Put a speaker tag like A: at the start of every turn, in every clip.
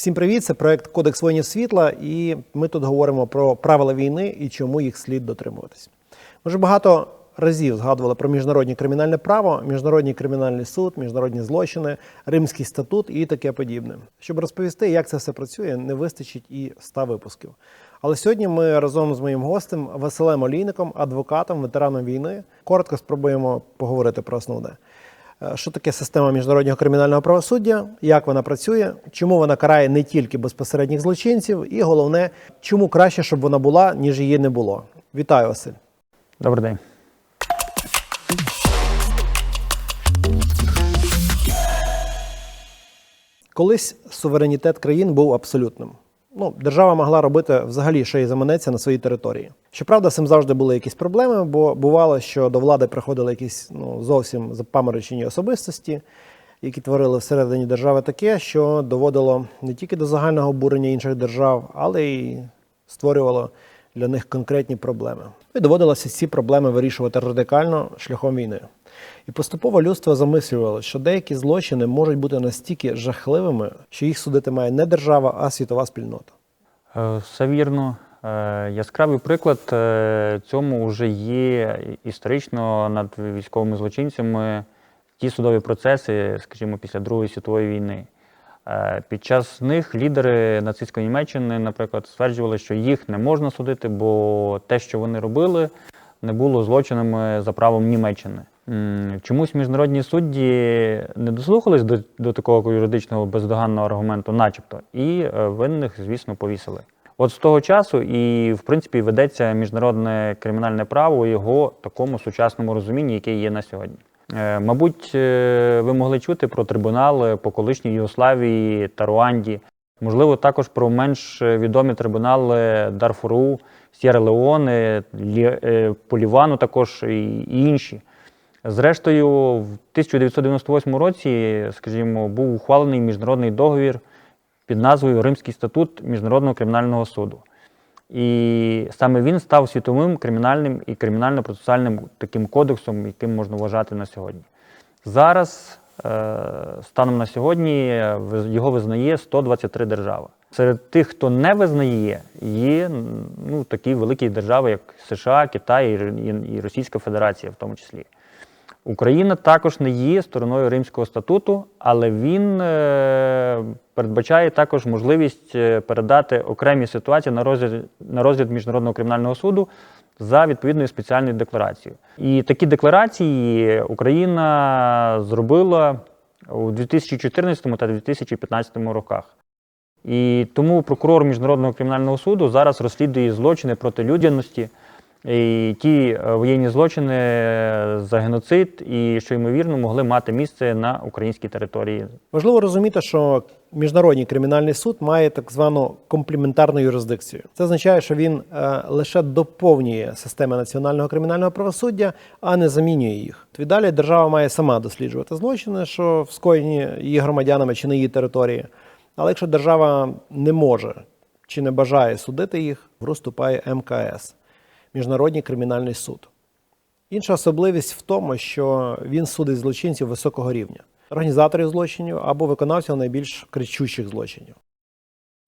A: Всім привіт! Це проект Кодекс воїнів світла, і ми тут говоримо про правила війни і чому їх слід дотримуватись. Ми вже багато разів згадували про міжнародне кримінальне право, міжнародний кримінальний суд, міжнародні злочини, Римський статут і таке подібне. Щоб розповісти, як це все працює, не вистачить і 100 випусків. Але сьогодні ми разом з моїм гостем Василем Олійником, адвокатом, ветераном війни, коротко спробуємо поговорити про основне. Е, Що таке система міжнародного кримінального правосуддя, як вона працює, чому вона карає не тільки безпосередніх злочинців, і головне, чому краще, щоб вона була, ніж її не було. Вітаю, Василь.
B: Добрий день.
A: Колись суверенітет країн був абсолютним. Ну, держава могла робити взагалі, що їй заманеться на своїй території. Щоправда, цим завжди були якісь проблеми, бо бувало, що до влади приходили якісь ну, зовсім запаморочені особистості, які творили всередині держави таке, що доводило не тільки до загального обурення інших держав, але й створювало для них конкретні проблеми. І доводилося ці проблеми вирішувати радикально шляхом війни. І поступово людство замислювало, що деякі злочини можуть бути настільки жахливими, що їх судити має не держава, а світова спільнота.
B: Е, Все вірно. Е, Яскравий приклад е, цьому вже є історично над військовими злочинцями ті судові процеси, скажімо, після Другої світової війни. Під час них лідери нацистської Німеччини, наприклад, стверджували, що їх не можна судити, бо те, що вони робили, не було злочинами за правом Німеччини. Чомусь міжнародні судді не дослухались до, до такого юридичного бездоганного аргументу, начебто, і е, винних, звісно, повісили. От з того часу і, в принципі, ведеться міжнародне кримінальне право його такому сучасному розумінні, яке є на сьогодні. Е, Мабуть, е, ви могли чути про трибунали по колишній Югославії та Руанді. Можливо, також про менш відомі трибунали Дарфуру, Сєра е, Полівану також і інші. Зрештою, в 1998 році, скажімо, був ухвалений міжнародний договір під назвою Римський статут Міжнародного кримінального суду. І саме він став світовим кримінальним і кримінально-процесуальним таким кодексом, яким можна вважати на сьогодні. Зараз, е, станом на сьогодні, його визнає 123 держави. Серед тих, хто не визнає, є ну, такі великі держави, як США, Китай і Російська Федерація, в тому числі. Україна також не є стороною Римського статуту, але він е, передбачає також можливість е, передати окремі ситуації на розгляд, на розгляд Міжнародного кримінального суду за відповідною спеціальною декларацією. І такі декларації Україна зробила у 2014 та 2015 роках. І тому прокурор Міжнародного кримінального суду зараз розслідує злочини проти людяності, і ті е, воєнні злочини за геноцид, і що ймовірно могли мати місце на українській території.
A: Важливо розуміти, що міжнародний кримінальний суд має так звану комплементарну юрисдикцію. Це означає, що він е, лише доповнює системи національного кримінального правосуддя, а не замінює їх. Віддалі держава має сама досліджувати злочини, що скоєні її громадянами чи на її території. Але якщо держава не може чи не бажає судити їх, вступає МКС Міжнародний кримінальний суд. Інша особливість в тому, що він судить злочинців високого рівня, організаторів злочинів або виконавців найбільш кричущих злочинів.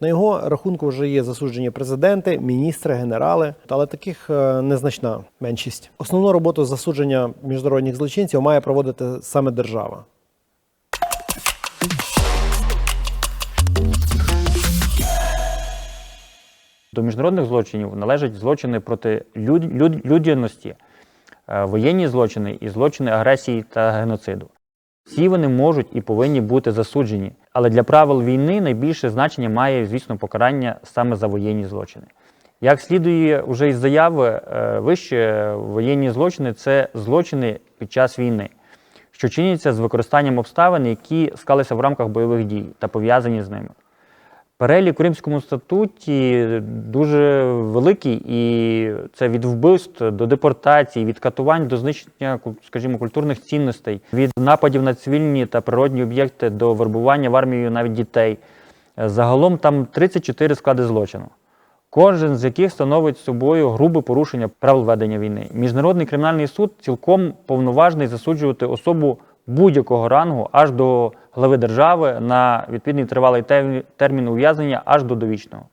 A: На його рахунку вже є засуджені президенти, міністри, генерали, але таких е, незначна меншість. Основну роботу засудження міжнародних злочинців має проводити саме держава.
B: До міжнародних злочинів належать злочини проти люд, люд, людяності, е, воєнні злочини і злочини агресії та геноциду. Всі вони можуть і повинні бути засуджені, але для правил війни найбільше значення має, звісно, покарання саме за воєнні злочини. Як слідує уже із заяви, е, вище воєнні злочини це злочини під час війни, що чиняться з використанням обставин, які склалися в рамках бойових дій та пов'язані з ними. Перелік у Римському статуті дуже великий, і це від вбивств до депортації, від катувань до знищення, скажімо, культурних цінностей, від нападів на цивільні та природні об'єкти до вербування в армію навіть дітей. Загалом там 34 склади злочину. Кожен з яких становить собою грубе порушення правил ведення війни. Міжнародний кримінальний суд цілком повноважний засуджувати особу будь-якого рангу аж до глави держави на відповідний тривалий термін ув'язнення аж до довічного.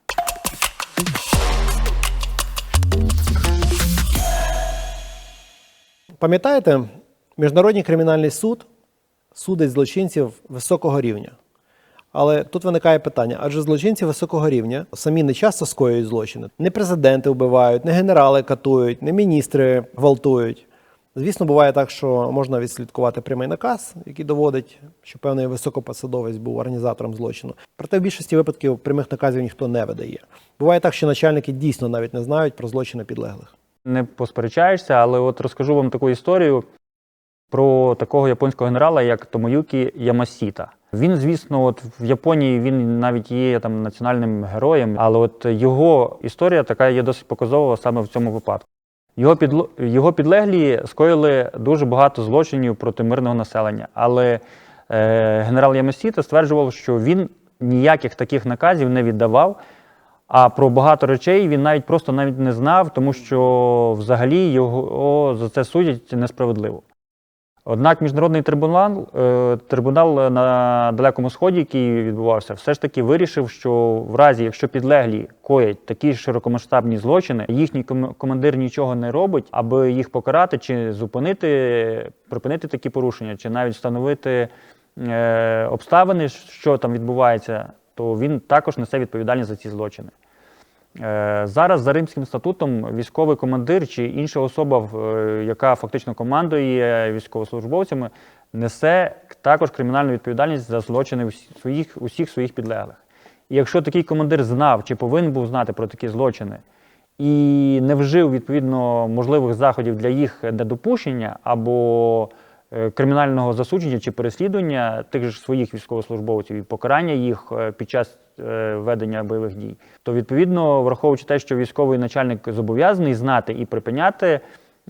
A: Пам'ятаєте, Міжнародний кримінальний суд судить злочинців високого рівня. Але тут виникає питання: адже злочинці високого рівня самі не часто скоюють злочини. Не президенти вбивають, не генерали катують, не міністри гвалтують. Звісно, буває так, що можна відслідкувати прямий наказ, який доводить, що певний високопосадовець був організатором злочину. Проте в більшості випадків прямих наказів ніхто не видає. Буває так, що начальники дійсно навіть не знають про злочини підлеглих.
B: Не посперечаєшся, але от розкажу вам таку історію про такого японського генерала, як Томоюкі Ямасіта. Він, звісно, от в Японії він навіть є там національним героєм, але от його історія така є досить показова саме в цьому випадку. Його підло... його підлеглі скоїли дуже багато злочинів проти мирного населення, але е, генерал Ямасіта стверджував, що він ніяких таких наказів не віддавав. А про багато речей він навіть просто навіть не знав, тому що взагалі його за це судять несправедливо. Однак міжнародний трибунал, е, трибунал на Далекому Сході, який відбувався, все ж таки вирішив, що в разі, якщо підлеглі коять такі широкомасштабні злочини, їхній ком- командир нічого не робить, аби їх покарати чи зупинити, припинити такі порушення, чи навіть встановити е, обставини, що там відбувається, то він також несе відповідальність за ці злочини. Е, Зараз за Римським статутом військовий командир чи інша особа, е, яка фактично командує військовослужбовцями, несе також кримінальну відповідальність за злочини своїх, усіх своїх підлеглих. І якщо такий командир знав чи повинен був знати про такі злочини і не вжив відповідно можливих заходів для їх недопущення або кримінального засудження чи переслідування тих же своїх військовослужбовців і покарання їх е, під час е, ведення бойових дій, то відповідно, враховуючи те, що військовий начальник зобов'язаний знати і припиняти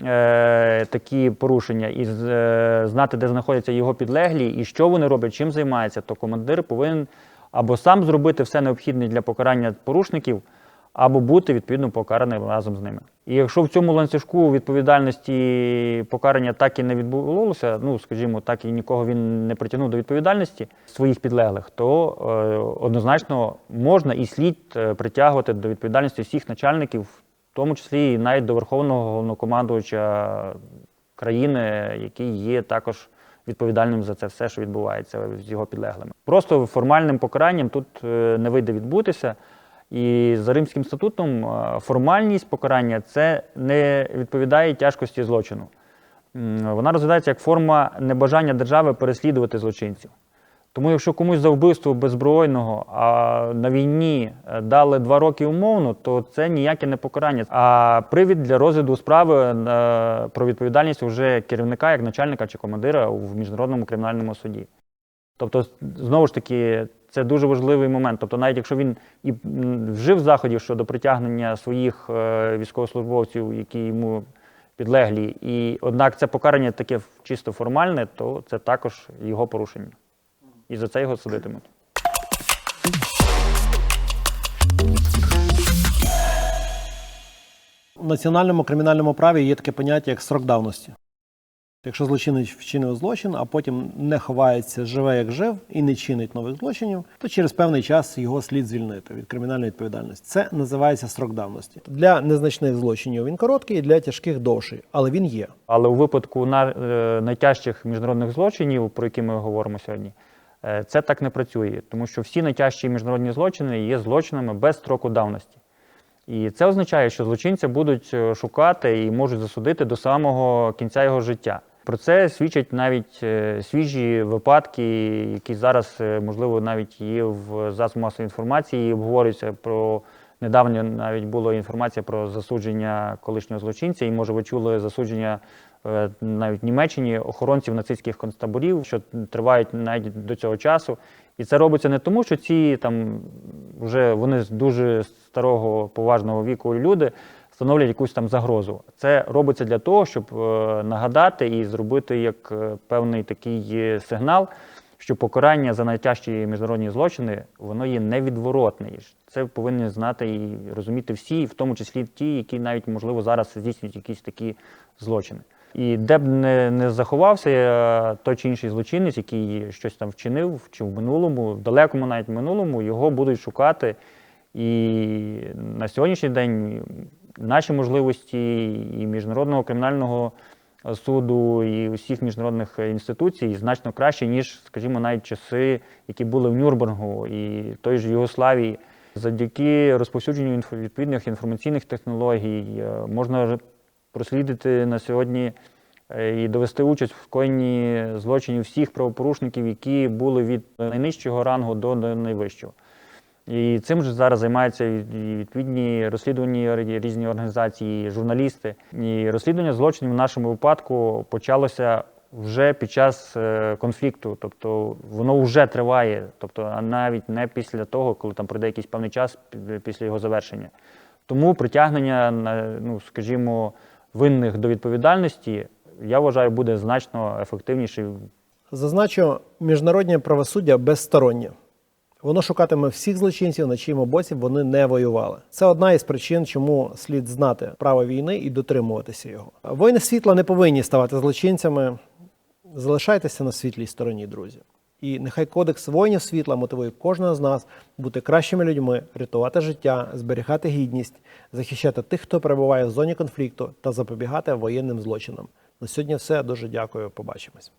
B: е, такі порушення, і е, знати, де знаходяться його підлеглі, і що вони роблять, чим займаються, то командир повинен або сам зробити все необхідне для покарання порушників, або бути відповідно покараним разом з ними. І якщо в цьому ланцюжку відповідальності покарання так і не відбулося, ну скажімо, так і нікого він не притягнув до відповідальності своїх підлеглих, то е, однозначно можна і слід е, притягувати до відповідальності всіх начальників, в тому числі і навіть до верховного головнокомандувача країни, який є також відповідальним за це все, що відбувається з його підлеглими. Просто формальним покаранням тут е, не вийде відбутися. І за Римським статутом е, формальність покарання це не відповідає тяжкості злочину. Вона розглядається як форма небажання держави переслідувати злочинців. Тому якщо комусь за вбивство беззбройного а на війні е, дали два роки умовно, то це ніяке не покарання, а привід для розгляду справи е, про відповідальність вже керівника, як начальника чи командира в міжнародному кримінальному суді. Тобто, знову ж таки, це дуже важливий момент. Тобто, навіть якщо він і вжив заходів щодо притягнення своїх е, військовослужбовців, які йому підлеглі, і однак це покарання таке чисто формальне, то це також його порушення. І за це його судитимуть.
A: У національному кримінальному праві є таке поняття як срок давності. Якщо злочинець вчинив злочин, а потім не ховається, живе як жив і не чинить нових злочинів, то через певний час його слід звільнити від кримінальної відповідальності. Це називається срок давності. Для незначних злочинів він короткий, для тяжких довший, але він є.
B: Але у випадку на, е, найтяжчих міжнародних злочинів, про які ми говоримо сьогодні, е, це так не працює, тому що всі найтяжчі міжнародні злочини є злочинами без строку давності. І це означає, що злочинця будуть е, шукати і можуть засудити до самого кінця його життя. Про це свідчать навіть е, свіжі випадки, які зараз, е, можливо, навіть є в засобах масової інформації, і обговорюються про недавно навіть була інформація про засудження колишнього злочинця, і може ви чули засудження е, навіть в Німеччині охоронців нацистських концтаборів, що тривають навіть до цього часу. І це робиться не тому, що ці там вже вони з дуже старого поважного віку люди становлять якусь там загрозу. Це робиться для того, щоб е, нагадати і зробити як е, певний такий е, сигнал, що покарання за найтяжчі міжнародні злочини воно є невідворотне. Це повинні знати і розуміти всі, в тому числі ті, які навіть можливо зараз здійснюють якісь такі злочини. І де б не, не заховався той чи інший злочинець, який щось там вчинив, чи в минулому, в далекому навіть минулому, його будуть шукати. І на сьогоднішній день наші можливості і міжнародного кримінального суду, і усіх міжнародних інституцій значно краще, ніж, скажімо, навіть часи, які були в Нюрнбергу і той же Югославії. Завдяки розповсюдженню відповідних інформаційних технологій е, можна прослідити на сьогодні е, і довести участь в коєнні злочинів всіх правопорушників, які були від найнижчого рангу до найвищого. І цим же зараз займаються і відповідні розслідувальні р- різні організації, і журналісти. І розслідування злочинів в нашому випадку почалося вже під час е, конфлікту, тобто воно вже триває, тобто навіть не після того, коли там пройде якийсь певний час після його завершення. Тому притягнення, на- ну скажімо, винних до відповідальності, я вважаю, буде значно ефективніше
A: Зазначу, міжнародне правосуддя безстороннє. Воно шукатиме всіх злочинців, на чиєму боці вони не воювали. Це одна із причин, чому слід знати право війни і дотримуватися його. Воїни світла не повинні ставати злочинцями. Залишайтеся на світлій стороні, друзі. І нехай кодекс воїнів світла мотивує кожного з нас бути кращими людьми, рятувати життя, зберігати гідність, захищати тих, хто перебуває в зоні конфлікту, та запобігати воєнним злочинам. На сьогодні все. Дуже дякую. Побачимось.